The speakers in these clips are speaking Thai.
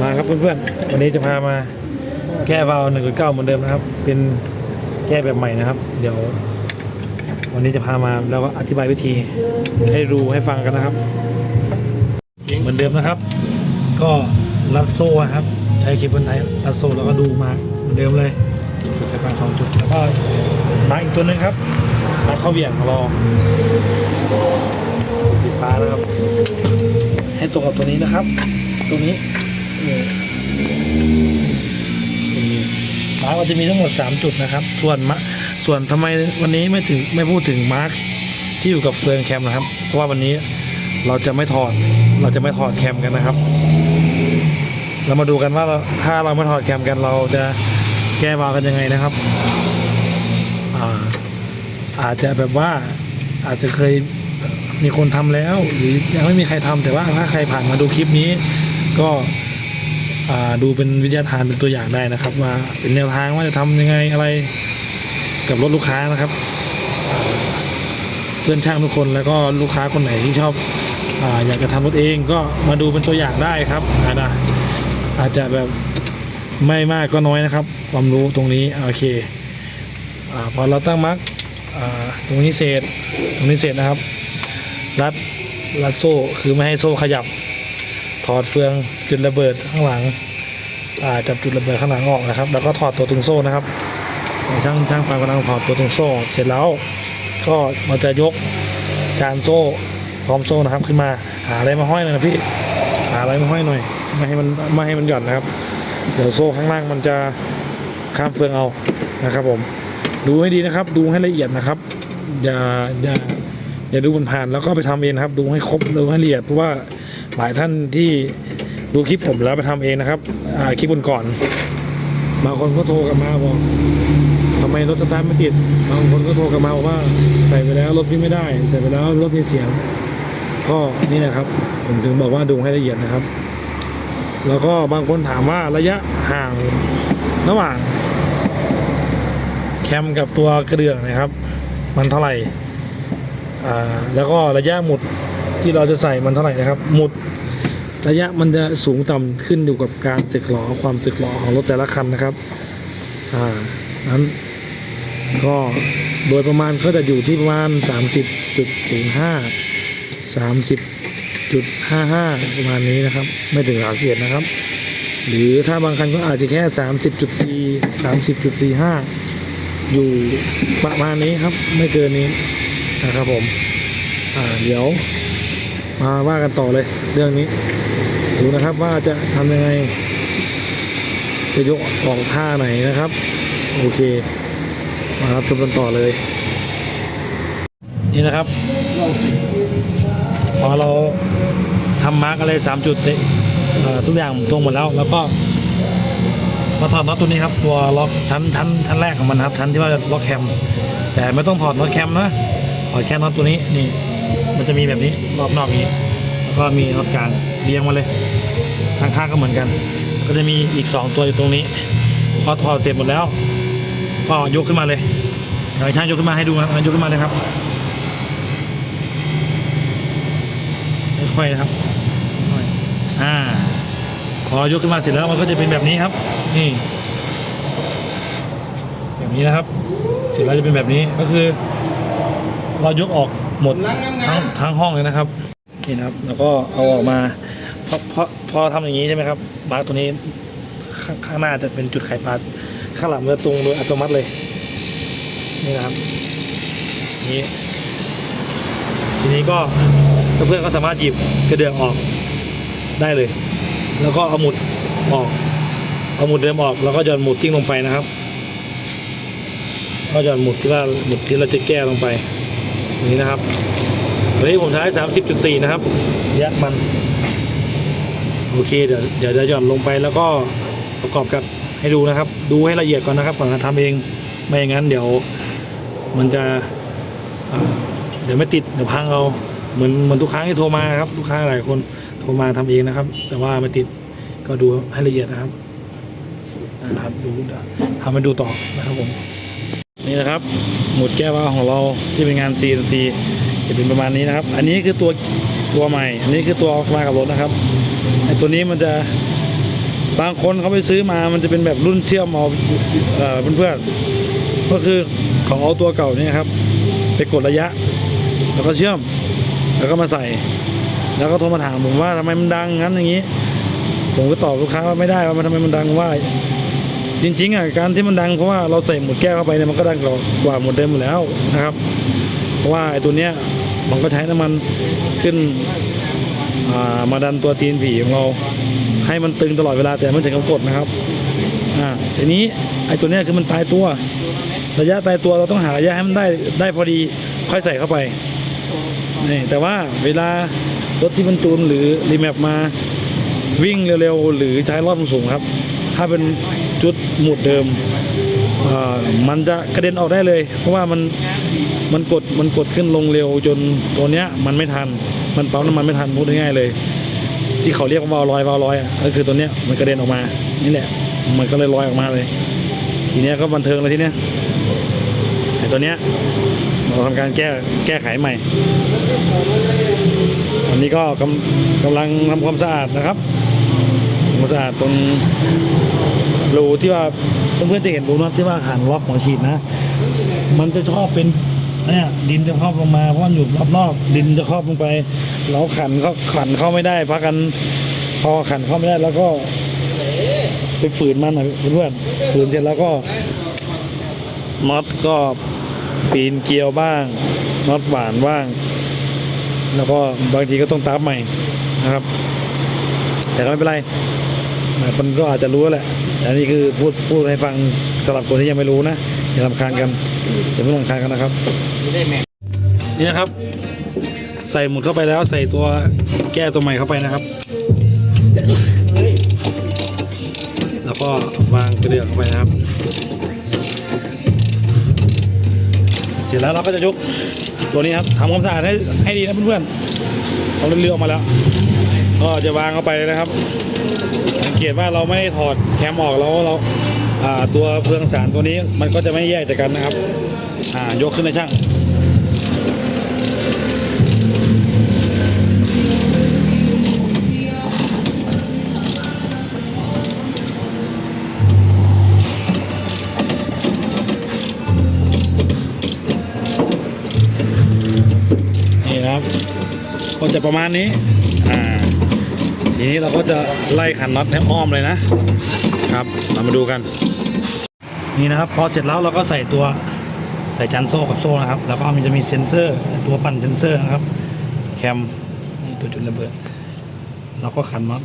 มาครับเพื่อนๆ วันนี้จะพามาแก้วาล์ว1.9เก้าเหมือนเดิมนะครับ เป็นแก้แบบใหม่นะครับ เดี๋ยว วันนี้จะพามาแล้วก็อธิบายวิธีให้รู้ให้ฟังกันนะครับ เหมือนเดิมนะครับ ก็รัดโซ่ครับ ใช้คลิปบนไทยรัดโซ่แล้วก็ดูมาเหมือนเดิมเลยจุดกระปาสองจุดแล้วก็มาอีกตัวหนึงครับมาเข้าเหวี่ยงของสีฟ้านะครับ ให้ตรงกับตัวนี้นะครับตัวนี้ มาร์กจะมีทั้งหมด 3 จุดนะครับ ส่วนมะส่วนทำไมวันนี้ไม่ถึงไม่พูดถึงมาร์กที่อยู่กับเฟืองแคมนะครับ เพราะว่าวันนี้เราจะไม่ถอดเราจะไม่ถอดแคมกันนะครับ เรามาดูกันว่าถ้าเราไม่ถอดแคมกันเราจะแก้วาวกันยังไงนะครับอาอาจจะแบบว่าอาจจะเคยมีคนทำแล้ว หรือยังไม่มีใครทำแต่ว่าถ้าใครผ่านมาดูคลิปนี้ ก็ ดูเป็นวิทยาทานเป็นตัวอย่างได้นะครับ ว่าเป็นแนวทางว่าจะทำยังไงอะไรกับรถลูกค้านะครับ เพื่อนช่างทุกคนแล้วก็ลูกค้าคนไหนที่ชอบออยากจะทำรถเองก็มาดูเป็นตัวอย่างได้ครับอาจจะอาจจะแบบไม่มากก็น้อยนะครับ ความรู้ตรงนี้โอเคอพอเราตั้งมาร์กอ่าตรงนี้เสร็จตรงนี้เสร็จนะครับ รัดรัดโซ่คือไม่ให้โซ่ขยับ ถอดเฟืองจุดระเบิดข้างหลังอ่าจับจุดระเบิดข้างหลังออกนะครับ แล้วก็ถอดตัวตึงโซ่นะครับช่างช่างฟังกำลังถอดตัวตึงโซ่ เสร็จแล้วก็มันจะยกการโซ่พร้อมโซ่นะครับขึ้นมาหาอะไรมาห้อยหน่อยนะพี่หาอะไรมาห้อยหน่อยไม่ให้มันไม่ให้มันหย่อนนะครับ เดี๋ยวโซ่ข้างล่างมันจะข้ามเฟืองเอานะครับผมดูให้ดีนะครับ ดูให้ละเอียดนะครับ อย่าอย่าอย่าดูมันผ่านแล้วก็ไปทำเองนครับ ดูให้ครบดูให้ละเอียดเพราะว่า หลายท่านที่ดูคลิปผมแล้วไปทำเองนะครับคลิปบนก่อนบางคนก็โทรกลับมาบอกทำไมรถสตาร์ทไม่ติด บางคนก็โทรกลับมาบอกว่าใส่ไปแล้วรถวิ่งไม่ได้ ใส่ไปแล้วรถมีเสียง ก็นี่แหละครับ ผมถึงบอกว่าดูให้ละเอียดนะครับ แล้วก็บางคนถามว่าระยะห่างระหว่าง แคมกับตัวกระเดื่องนะครับ มันเท่าไหร่ อ่า แล้วก็ระยะหมุด ที่เราจะใส่มันเท่าไหร่นะครับ หมุดระยะมันจะสูงต่ำขึ้นอยู่กับการสึกหลอความสึกหลอของรถแต่ละคันนะครับ อ่านั้นก็โดยประมาณก็จะอยู่ที่ประมาณ 30.05 30.55 ประมาณนี้นะครับ ไม่ถึงสามสิบนะครับ หรือถ้าบางคันก็อาจจะแค่ 30.4 30.45 อยู่ประมาณนี้ครับ ไม่เกินนี้นะครับผม อ่า เดี๋ยว มาว่ากันต่อเลยเรื่องนี้ ดูนะครับว่าจะทำยังไง จะยกออกท่าไหนนะครับ โอเค มาครับชมกันต่อเลย นี่นะครับพอเราทำมาร์กอะไรสามจุดทุกอย่างตรงหมดแล้ว แล้วก็มาถอดน็อตตัวนี้ครับตัวล็อกชั้นชั้นชั้นแรกของมันครับชั้นที่ว่าล็อกแคม แต่ไม่ต้องถอดน็อตแคมนะถอดแค่น็อตตัวนี้นี่ มันจะมีแบบนี้รอบนอกนี้ แล้วก็มีน็อตกลางเรียงมาเลยข้างๆก็เหมือนกัน ก็จะมีอีกสองตัวอยู่ตรงนี้ พอถอดเสร็จหมดแล้ว ก็ยกขึ้นมาเลยเดี๋ยวช่างยกขึ้นมาให้ดูนะยกขึ้นมาเลยครับค่อยๆนะครับอ่าพอยกขึ้นมาเสร็จแล้วมันก็จะเป็นแบบนี้ครับ นี่ แบบนี้นะครับ เสร็จแล้วจะเป็นแบบนี้ก็คือ เรายกออก หมดทั้งทั้งห้องเลยนะครับนี่นะครับ แล้วก็เอาออกมาพอพอพอทำอย่างนี้ใช่ไหมครับมาร์ตัวนี้ข้างางหน้าจะเป็นจุดไขปลาข้างหลังจะตรงโดยอัตโนมัติเลย นี่นะครับนี่ทีนี้ก็เพื่อนก็สามารถหยิบกระเดื่องออกได้เลย แล้วก็เอาหมุดออก เอาหมุดเดิมออก แล้วก็หย่อนหมุดซิ่งลงไปนะครับ ก็หย่อนหมุดที่ว่าหมุดที่เราจะแก้ลงไป นี้นะครับวันนี้ผมใช้30.4นะครับยัดมันโอเคเดี๋ยวเดี๋ยวจะหย่อนลงไปแล้วก็ประกอบกับให้ดูนะครับ ดูให้ละเอียดก่อนนะครับก่อนจะทำเองไม่อย่างนั้นเดี๋ยวมันจะเดี๋ยวไม่ติดเดี๋ยวพังเอาเหมือนเหมือนทุกครั้งที่โทรมาครับลูกค้าหลายคนโทรมาทำเองนะครับ แต่ว่าไม่ติดก็ดูให้ละเอียดนะครับนะครับดูทำให้ดูต่อนะครับผม นี่นะครับ หมุดแก้วาของเราที่เป็นงาน CNC จะเป็นประมาณนี้นะครับ อันนี้คือตัวตัวใหม่ อันนี้คือตัวออกมากับรถนะครับไอตัวนี้มันจะบางคนเขาไปซื้อมา มันจะเป็นแบบรุ่นเชื่อมเอาเอ่อเพื่อนๆก็คือเขาเอาตัวเก่าเนี่ยครับ ไปกดระยะ แล้วก็เชื่อม แล้วก็มาใส่ แล้วก็โทรมาถามผมว่าทำไมมันดังงั้นอย่างนี้ ผมก็ตอบลูกค้าว่าไม่ได้ว่ามันทำไมมันดังว่า จริงๆอะการที่มันดังเพราะว่าเราใส่หมวดแก้วเข้าไปเนี่ยมันก็ดังกว่าหมวดเดิมอยู่แล้วนะครับ เพราะว่าไอ้ตัวเนี้ยมันก็ใช้น้ำมันขึ้นมาดันตัวตีนผีของเราให้มันตึงตลอดเวลาแต่ไม่ถึงกับกดนะครับอ่าทีนี้ไอ้ตัวเนี้ยคือมันตายตัว ระยะตายตัวเราต้องหาระยะให้มันได้ได้พอดีค่อยใส่เข้าไปนี่แต่ว่าเวลารถที่มันจูนหรือรีแมปมาวิ่งเร็วๆ หรือใช้รอบสูงครับ ถ้าเป็น จุดหมุดเดิมมันจะกระเด็นออกได้เลย เพราะว่ามันมันกดมันกดขึ้นลงเร็วจนตัวเนี้ยมันไม่ทันมันปั๊มน้ำมันไม่ทันพูดง่ายๆเลย ที่เขาเรียกว่าวาลอยวาลอยอะก็คือตัวเนี้ยมันกระเด็นออกมานี่แหละมันก็เลยลอยออกมาเลย ทีเนี้ยก็บันเทิงเลยทีเนี้ยไอ้ตัวเนี้ยเราทำการแก้แก้ไขใหม่อันนี้ก็กำกำลังทำความสะอาดนะครับความสะอาดตรง รูที่ว่าเพื่อนๆจะเห็นรูน็อตที่ว่าหันล็อกหัวฉีดนะ มันจะชอบเป็นเนี่ยดินจะครอบลงมาเพราะมันอยู่รอบๆดินจะครอบลงไป เราขันเขาขันเข้าไม่ได้พักกันพอขันเข้าไม่ได้แล้วก็ไปฝืนมันหน่อยเพื่อนฝืนเสร็จแล้วก็น็อตก็ปีนเกลียวบ้างน็อตหวานบ้าง แล้วก็บางทีก็ต้องตามใหม่นะครับ แต่ก็ไม่เป็นไรหลายคนก็อาจจะรู้แหละ อันนี้คือพูดพูดให้ฟังสำหรับคนที่ยังไม่รู้นะอย่าลำคาญกันอย่าเพิ่งลำคาญกันนะครับนี่นะครับ ใส่หมุดเข้าไปแล้วใส่ตัวแก้ตัวใหม่เข้าไปนะครับ แล้วก็วางกระเดื่องเข้าไปนะครับ เสร็จแล้วเราก็จะยกตัวนี้ครับทำความสะอาดให้ให้ดีนะเพื่อนๆเอาเรือออกมาแล้ว ก็จะวางเข้าไปเลยนะครับ เกตว่าเราไม่ได้ถอดแคมออกแล้วเราตัวเฟืองสารตัวนี้มันก็จะไม่แยกจากกันนะครับยกขึ้นในช่างนี่ครับก็จะประมาณนี้ ทีนี้เราก็จะไล่ขันน็อตให้อ้อมเลยนะครับ เรามาดูกัน นี่นะครับ พอเสร็จแล้วเราก็ใส่ตัวใส่จันโซ่กับโซ่นะครับ แล้วก็มันจะมีเซ็นเซอร์ ตัวปั่นเซ็นเซอร์นะครับ แคมนี่ตัวจุดระเบิดเราก็ขันน็อต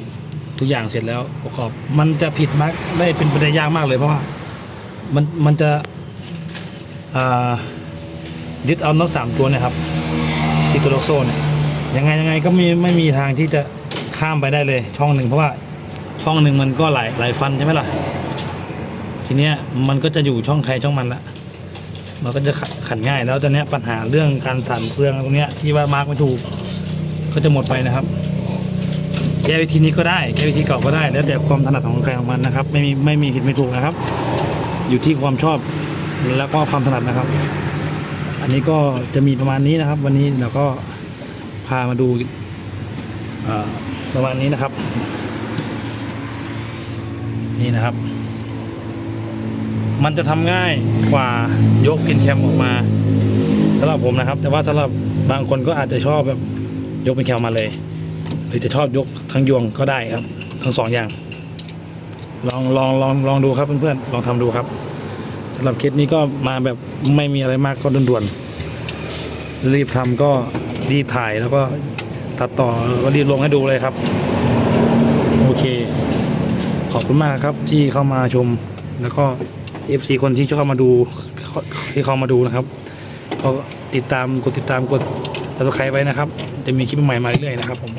ทุกอย่างเสร็จแล้วประกอบ มันจะผิดมากได้เป็นไปได้ยากมากเลยเพราะว่ามันมันจะยึดเอาน็อตสามตัวนี่ยครับ ที่ตัวล็อกโซ่เนี่ยยังไงยังไงก็มีไม่มีทางที่จะ ข้ามไปได้เลยช่องหนึ่งเพราะว่าช่องหนึ่งมันก็หลายหลายฟันใช่ไหมล่ะ ทีเนี้ยมันก็จะอยู่ช่องใครช่องมันละมันก็จะขันง่ายแล้วตอนเนี้ยปัญหาเรื่องการสั่นเฟืองตรงเนี้ยที่ว่ามาร์กไม่ถูก ก็จะหมดไปนะครับ แก้วิธีนี้ก็ได้แก้วิธีเก่าก็ได้ แล้วแต่ความถนัดของใครของมันนะครับ ไม่มีไม่มีผิดไม่ถูกนะครับ อยู่ที่ความชอบแล้วก็ความถนัดนะครับ อันนี้ก็จะมีประมาณนี้นะครับ วันนี้เราก็พามาดูอ่อ ประมาณนี้นะครับ นี่นะครับ มันจะทำง่ายกว่ายกกินแคมออกมาสำหรับผมนะครับ แต่ว่าสำหรับบางคนก็อาจจะชอบแบบยกเป็นแคมมาเลย หรือจะชอบยกทั้งยวงก็ได้ครับ ทั้งสองอย่าง ลองลองลองลองดูครับเพื่อนๆลองทำดูครับสำหรับเคสนี้ก็มาแบบไม่มีอะไรมากก็ด่วนๆรีบทำก็รีบถ่ายแล้วก็ ตัดต่อก็รีบลงให้ดูเลยครับ โอเค ขอบคุณมากครับที่เข้ามาชมแล้วก็ FC คนที่เข้ามาดูที่เข้ามาดูนะครับก็ติดตามกดติดตามกดติดตามไว้นะครับ จะมีคลิปใหม่มาเรื่อยๆนะครับผม